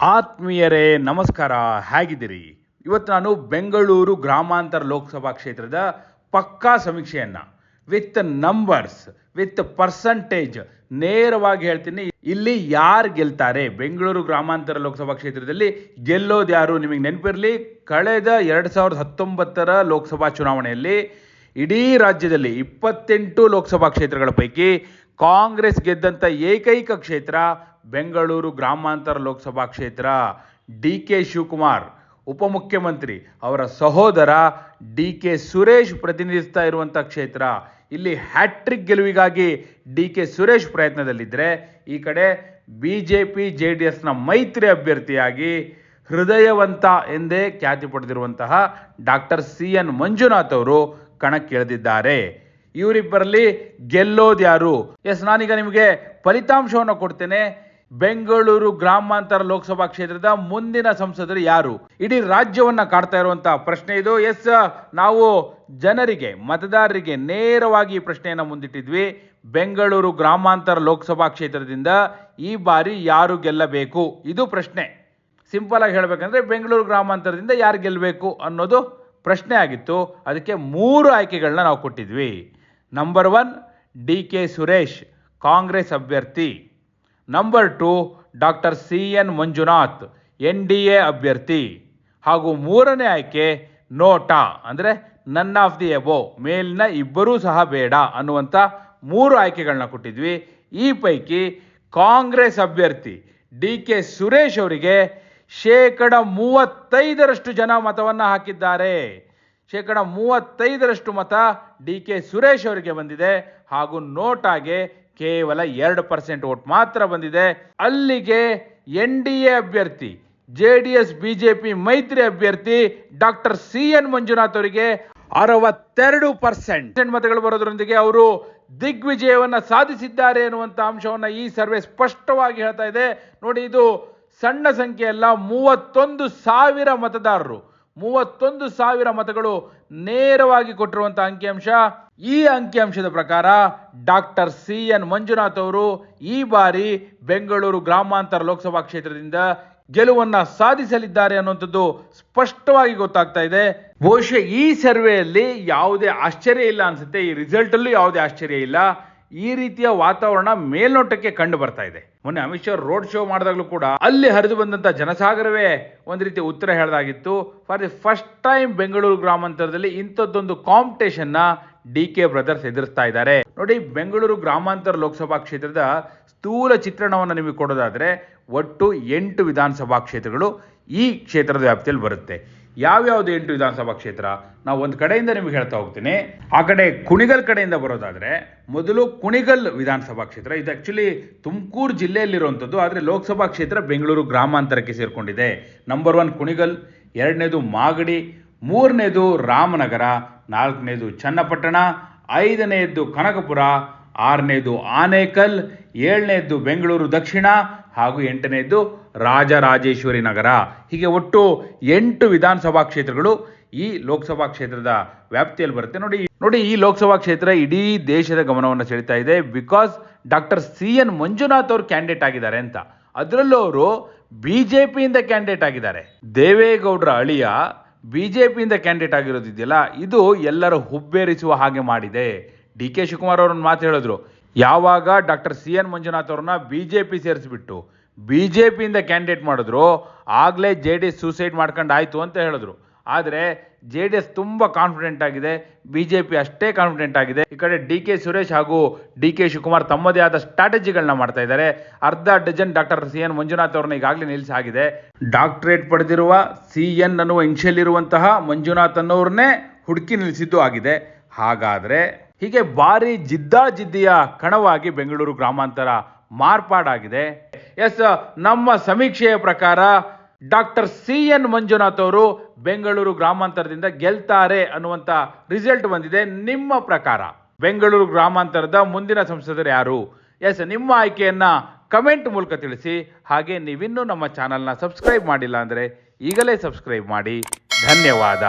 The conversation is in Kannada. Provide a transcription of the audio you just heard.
ಆತ್ಮೀಯರೇ, ನಮಸ್ಕಾರ. ಹೇಗಿದ್ದೀರಿ? ಇವತ್ತು ನಾನು ಬೆಂಗಳೂರು ಗ್ರಾಮಾಂತರ ಲೋಕಸಭಾ ಕ್ಷೇತ್ರದ ಪಕ್ಕಾ ಸಮೀಕ್ಷೆಯನ್ನ ವಿತ್ ನಂಬರ್ಸ್ ವಿತ್ ಪರ್ಸಂಟೇಜ್ ನೇರವಾಗಿ ಹೇಳ್ತೀನಿ. ಇಲ್ಲಿ ಯಾರು ಗೆಲ್ತಾರೆ? ಬೆಂಗಳೂರು ಗ್ರಾಮಾಂತರ ಲೋಕಸಭಾ ಕ್ಷೇತ್ರದಲ್ಲಿ ಗೆಲ್ಲೋದು ಯಾರು? ನಿಮಗೆ ನೆನಪಿರಲಿ, ಕಳೆದ ಎರಡು ಸಾವಿರದ ಹತ್ತೊಂಬತ್ತರ ಲೋಕಸಭಾ ಚುನಾವಣೆಯಲ್ಲಿ ಇಡೀ ರಾಜ್ಯದಲ್ಲಿ ಇಪ್ಪತ್ತೆಂಟು ಲೋಕಸಭಾ ಕ್ಷೇತ್ರಗಳ ಪೈಕಿ ಕಾಂಗ್ರೆಸ್ ಗೆದ್ದಂಥ ಏಕೈಕ ಕ್ಷೇತ್ರ ಬೆಂಗಳೂರು ಗ್ರಾಮಾಂತರ ಲೋಕಸಭಾ ಕ್ಷೇತ್ರ. ಡಿ ಕೆ ಶಿವಕುಮಾರ್, ಉಪಮುಖ್ಯಮಂತ್ರಿ, ಅವರ ಸಹೋದರ ಡಿ ಕೆ ಸುರೇಶ್ ಪ್ರತಿನಿಧಿಸ್ತಾ ಇರುವಂಥ ಕ್ಷೇತ್ರ. ಇಲ್ಲಿ ಹ್ಯಾಟ್ರಿಕ್ ಗೆಲುವಿಗಾಗಿ ಡಿ ಕೆ ಸುರೇಶ್ ಪ್ರಯತ್ನದಲ್ಲಿದ್ದರೆ ಈ ಕಡೆ B J P J D ಎಸ್ನ ಮೈತ್ರಿ ಅಭ್ಯರ್ಥಿಯಾಗಿ ಹೃದಯವಂತ ಎಂದೇ ಖ್ಯಾತಿ ಪಡೆದಿರುವಂತಹ ಡಾಕ್ಟರ್ ಸಿ ಎನ್ ಮಂಜುನಾಥ್ ಅವರು ಕಣಕ್ಕಿಳಿದಿದ್ದಾರೆ. ಇವರಿಬ್ಬರಲ್ಲಿ ಗೆಲ್ಲೋದು ಯಾರು? ಎಸ್, ನಾನೀಗ ನಿಮಗೆ ಫಲಿತಾಂಶವನ್ನು ಕೊಡ್ತೇನೆ. ಬೆಂಗಳೂರು ಗ್ರಾಮಾಂತರ ಲೋಕಸಭಾ ಕ್ಷೇತ್ರದ ಮುಂದಿನ ಸಂಸದರು ಯಾರು? ಇಡೀ ರಾಜ್ಯವನ್ನ ಕಾಡ್ತಾ ಇರುವಂತಹ ಪ್ರಶ್ನೆ ಇದು. ಎಸ್, ನಾವು ಜನರಿಗೆ, ಮತದಾರರಿಗೆ ನೇರವಾಗಿ ಈ ಪ್ರಶ್ನೆಯನ್ನ ಮುಂದಿಟ್ಟಿದ್ವಿ. ಬೆಂಗಳೂರು ಗ್ರಾಮಾಂತರ ಲೋಕಸಭಾ ಕ್ಷೇತ್ರದಿಂದ ಈ ಬಾರಿ ಯಾರು ಗೆಲ್ಲಬೇಕು? ಇದು ಪ್ರಶ್ನೆ. ಸಿಂಪಲ್ ಆಗಿ ಹೇಳಬೇಕಂದ್ರೆ ಬೆಂಗಳೂರು ಗ್ರಾಮಾಂತರದಿಂದ ಯಾರು ಗೆಲ್ಲಬೇಕು ಅನ್ನೋದು ಪ್ರಶ್ನೆ ಆಗಿತ್ತು. ಅದಕ್ಕೆ ಮೂರು ಆಯ್ಕೆಗಳನ್ನ ನಾವು ಕೊಟ್ಟಿದ್ವಿ. Number one D K Suresh Congress ಅಭ್ಯರ್ಥಿ. Number two doctor C N Manjunath N D A ಅಭ್ಯರ್ಥಿ. ಹಾಗೂ ಮೂರನೇ ಆಯ್ಕೆ, ನೋಟಾ. ಅಂದರೆ ನನ್ ಆಫ್ ದಿ ಎಬೋ ಮೇಲಿನ ಇಬ್ಬರೂ ಸಹ ಬೇಡ ಅನ್ನುವಂಥ ಮೂರು ಆಯ್ಕೆಗಳನ್ನ ಕೊಟ್ಟಿದ್ವಿ. ಈ ಪೈಕಿ ಕಾಂಗ್ರೆಸ್ ಅಭ್ಯರ್ಥಿ ಡಿ ಕೆ ಸುರೇಶ್ ಅವರಿಗೆ ಶೇಕಡ ಮೂವತ್ತೈದರಷ್ಟು ಜನ ಮತವನ್ನು ಹಾಕಿದ್ದಾರೆ. ಶೇಕಡ ಮೂವತ್ತೈದರಷ್ಟು ಮತ ಡಿ ಕೆ ಸುರೇಶ್ ಅವರಿಗೆ ಬಂದಿದೆ. ಹಾಗೂ ನೋಟಾಗೆ ಕೇವಲ ಎರಡು ಪರ್ಸೆಂಟ್ ಓಟ್ ಮಾತ್ರ ಬಂದಿದೆ. ಅಲ್ಲಿಗೆ ಎನ್ ಡಿ ಎ ಅಭ್ಯರ್ಥಿ, ಜೆ ಡಿ ಎಸ್ ಬಿಜೆಪಿ ಮೈತ್ರಿ ಅಭ್ಯರ್ಥಿ ಡಾಕ್ಟರ್ ಸಿ ಎನ್ ಮಂಜುನಾಥ್ ಅವರಿಗೆ ಅರವತ್ತೆರಡು ಪರ್ಸೆಂಟ್ ಮತಗಳು ಬರೋದ್ರೊಂದಿಗೆ ಅವರು ದಿಗ್ವಿಜಯವನ್ನ ಸಾಧಿಸಿದ್ದಾರೆ ಎನ್ನುವಂಥ ಅಂಶವನ್ನ ಈ ಸರ್ವೆ ಸ್ಪಷ್ಟವಾಗಿ ಹೇಳ್ತಾ ಇದೆ. ನೋಡಿ, ಇದು ಸಣ್ಣ ಸಂಖ್ಯೆಯಲ್ಲ ಮೂವತ್ತೊಂದು ಸಾವಿರ ಮತದಾರರು. ಮೂವತ್ತೊಂದು ಸಾವಿರ ಮತಗಳು ನೇರವಾಗಿ ಕೊಟ್ಟಿರುವಂತಹ ಅಂಕಿಅಂಶ. ಈ ಅಂಕಿಅಂಶದ ಪ್ರಕಾರ ಡಾಕ್ಟರ್ ಸಿ ಎನ್ ಮಂಜುನಾಥ್ ಅವರು ಈ ಬಾರಿ ಬೆಂಗಳೂರು ಗ್ರಾಮಾಂತರ ಲೋಕಸಭಾ ಕ್ಷೇತ್ರದಿಂದ ಗೆಲುವನ್ನ ಸಾಧಿಸಲಿದ್ದಾರೆ ಅನ್ನುವಂಥದ್ದು ಸ್ಪಷ್ಟವಾಗಿ ಗೊತ್ತಾಗ್ತಾ ಇದೆ. ಬಹುಶಃ ಈ ಸರ್ವೆಯಲ್ಲಿ ಯಾವುದೇ ಆಶ್ಚರ್ಯ ಇಲ್ಲ ಅನ್ಸುತ್ತೆ. ಈ ರಿಸಲ್ಟ್ ಅಲ್ಲೂ ಯಾವುದೇ ಆಶ್ಚರ್ಯ ಇಲ್ಲ. ಈ ರೀತಿಯ ವಾತಾವರಣ ಮೇಲ್ನೋಟಕ್ಕೆ ಕಂಡು ಬರ್ತಾ ಇದೆ. ಮೊನ್ನೆ ಅಮಿತ್ ಶಾ ರೋಡ್ ಶೋ ಮಾಡಿದಾಗಲೂ ಕೂಡ ಅಲ್ಲಿ ಹರಿದು ಬಂದಂತ ಜನಸಾಗರವೇ ಒಂದು ರೀತಿ ಉತ್ತರ ಹೇಳದಾಗಿತ್ತು. For the first time Bengaluru ಗ್ರಾಮಾಂತರದಲ್ಲಿ ಇಂಥದ್ದೊಂದು ಕಾಂಪಿಟೇಷನ್ನ ಡಿ ಕೆ ಬ್ರದರ್ಸ್ ಎದುರಿಸ್ತಾ ಇದ್ದಾರೆ. ನೋಡಿ, ಬೆಂಗಳೂರು ಗ್ರಾಮಾಂತರ ಲೋಕಸಭಾ ಕ್ಷೇತ್ರದ ಸ್ಥೂಲ ಚಿತ್ರಣವನ್ನು ನಿಮಗೆ ಕೊಡೋದಾದ್ರೆ ಒಟ್ಟು ಎಂಟು ವಿಧಾನಸಭಾ ಕ್ಷೇತ್ರಗಳು ಈ ಕ್ಷೇತ್ರದ ವ್ಯಾಪ್ತಿಯಲ್ಲಿ ಬರುತ್ತೆ. ಯಾವ್ಯಾವ್ದು ಎಂಟು ವಿಧಾನಸಭಾ ಕ್ಷೇತ್ರ? ನಾವು ಒಂದು ಕಡೆಯಿಂದ ನಿಮಗೆ ಹೇಳ್ತಾ ಹೋಗ್ತೀನಿ. ಆ ಕಡೆ ಕುಣಿಗಲ್ ಕಡೆಯಿಂದ ಬರೋದಾದ್ರೆ, ಮೊದಲು ಕುಣಿಗಲ್ ವಿಧಾನಸಭಾ ಕ್ಷೇತ್ರ. ಇದು ಆಕ್ಚುಲಿ ತುಮಕೂರು ಜಿಲ್ಲೆಯಲ್ಲಿರುವಂಥದ್ದು, ಆದರೆ ಲೋಕಸಭಾ ಕ್ಷೇತ್ರ ಬೆಂಗಳೂರು ಗ್ರಾಮಾಂತರಕ್ಕೆ ಸೇರಿಕೊಂಡಿದೆ. ನಂಬರ್ ಒನ್ ಕುಣಿಗಲ್, ಎರಡನೇದು ಮಾಗಡಿ, ಮೂರನೇದು ರಾಮನಗರ, ನಾಲ್ಕನೇದು ಚನ್ನಪಟ್ಟಣ ಐದನೆಯದ್ದು ಕನಕಪುರ, ಆರನೇದು ಆನೇಕಲ್ ಏಳನೇದ್ದು ಬೆಂಗಳೂರು ದಕ್ಷಿಣ ಹಾಗೂ ಎಂಟನೇದ್ದು ರಾಜರಾಜೇಶ್ವರಿ ನಗರ. ಹೀಗೆ ಒಟ್ಟು ಎಂಟು ವಿಧಾನಸಭಾ ಕ್ಷೇತ್ರಗಳು ಈ ಲೋಕಸಭಾ ಕ್ಷೇತ್ರದ ವ್ಯಾಪ್ತಿಯಲ್ಲಿ ಬರುತ್ತೆ. ನೋಡಿ ನೋಡಿ ಈ ಲೋಕಸಭಾ ಕ್ಷೇತ್ರ ಇಡೀ ದೇಶದ ಗಮನವನ್ನು ಸೆಳೀತಾ ಇದೆ. Because doctor C N Manjunath ಅವರು ಕ್ಯಾಂಡಿಡೇಟ್ ಆಗಿದ್ದಾರೆ ಅಂತ. ಅದರಲ್ಲೂ ಅವರು ಬಿಜೆಪಿಯಿಂದ ಕ್ಯಾಂಡಿಡೇಟ್ ಆಗಿದ್ದಾರೆ. ದೇವೇಗೌಡರ ಅಳಿಯ ಬಿಜೆಪಿಯಿಂದ ಕ್ಯಾಂಡಿಡೇಟ್ ಆಗಿರೋದಿದೆಯಲ್ಲ, ಇದು ಎಲ್ಲರ ಹುಬ್ಬೇರಿಸುವ ಹಾಗೆ ಮಾಡಿದೆ. ಡಿ ಕೆ ಶಿವಕುಮಾರ್ ಅವ್ರನ್ನ ಮಾತು ಹೇಳಿದ್ರು. ಯಾವಾಗ ಡಾಕ್ಟರ್ ಸಿ ಎನ್ ಮಂಜುನಾಥ್ ಅವ್ರನ್ನ ಬಿ ಜೆ ಪಿ ಸೇರಿಸ್ಬಿಟ್ಟು ಬಿ ಜೆ ಪಿಯಿಂದ ಕ್ಯಾಂಡಿಡೇಟ್ ಮಾಡಿದ್ರು, ಆಗಲೇ ಜೆ ಡಿ ಎಸ್ ಸೂಸೈಡ್ ಮಾಡ್ಕೊಂಡು ಆಯಿತು ಅಂತ ಹೇಳಿದ್ರು. ಆದರೆ ಜೆ ಡಿ ಎಸ್ ತುಂಬ ಕಾನ್ಫಿಡೆಂಟ್ ಆಗಿದೆ ಬಿ ಜೆ ಪಿ ಅಷ್ಟೇ ಕಾನ್ಫಿಡೆಂಟ್ ಆಗಿದೆ. ಈ ಕಡೆ ಡಿ ಕೆ ಸುರೇಶ್ ಹಾಗೂ ಡಿ ಕೆ ಶಿವಕುಮಾರ್ ತಮ್ಮದೇ ಆದ ಸ್ಟ್ರಾಟಜಿಗಳನ್ನ ಮಾಡ್ತಾ ಇದ್ದಾರೆ. ಅರ್ಧ dozen doctor C N Manjunath ಅವ್ರನ್ನ ಈಗಾಗಲೇ ನಿಲ್ಲಿಸಾಗಿದೆ. ಡಾಕ್ಟರೇಟ್ ಪಡೆದಿರುವ ಸಿ ಎನ್ ಅನ್ನುವ ಇನ್ಷಿಯಲ್ ಮಂಜುನಾಥ್ ಅನ್ನೋರನ್ನೇ ಹುಡುಕಿ ನಿಲ್ಲಿಸಿದ್ದು ಆಗಿದೆ. ಹಾಗಾದರೆ ಹೀಗೆ ಭಾರಿ ಜಿದ್ದಾಜಿದ್ದಿಯ ಕಣವಾಗಿ ಬೆಂಗಳೂರು ಗ್ರಾಮಾಂತರ ಮಾರ್ಪಾಡಾಗಿದೆ. ಎಸ್, ನಮ್ಮ ಸಮೀಕ್ಷೆಯ ಪ್ರಕಾರ ಡಾಕ್ಟರ್ ಸಿ ಎನ್ ಮಂಜುನಾಥ್ ಅವರು ಬೆಂಗಳೂರು ಗ್ರಾಮಾಂತರದಿಂದ ಗೆಲ್ತಾರೆ ಅನ್ನುವಂತ ರಿಸಲ್ಟ್ ಬಂದಿದೆ ನಿಮ್ಮ ಪ್ರಕಾರ. ಬೆಂಗಳೂರು ಗ್ರಾಮಾಂತರದ ಮುಂದಿನ ಸಂಸದರು ಯಾರು? ಎಸ್, ನಿಮ್ಮ ಆಯ್ಕೆಯನ್ನು ಕಮೆಂಟ್ ಮೂಲಕ ತಿಳಿಸಿ. ಹಾಗೆ ನೀವಿನ್ನೂ ನಮ್ಮ ಚಾನಲ್ನ ಸಬ್ಸ್ಕ್ರೈಬ್ ಮಾಡಿಲ್ಲ ಅಂದರೆ ಈಗಲೇ ಸಬ್ಸ್ಕ್ರೈಬ್ ಮಾಡಿ. ಧನ್ಯವಾದ.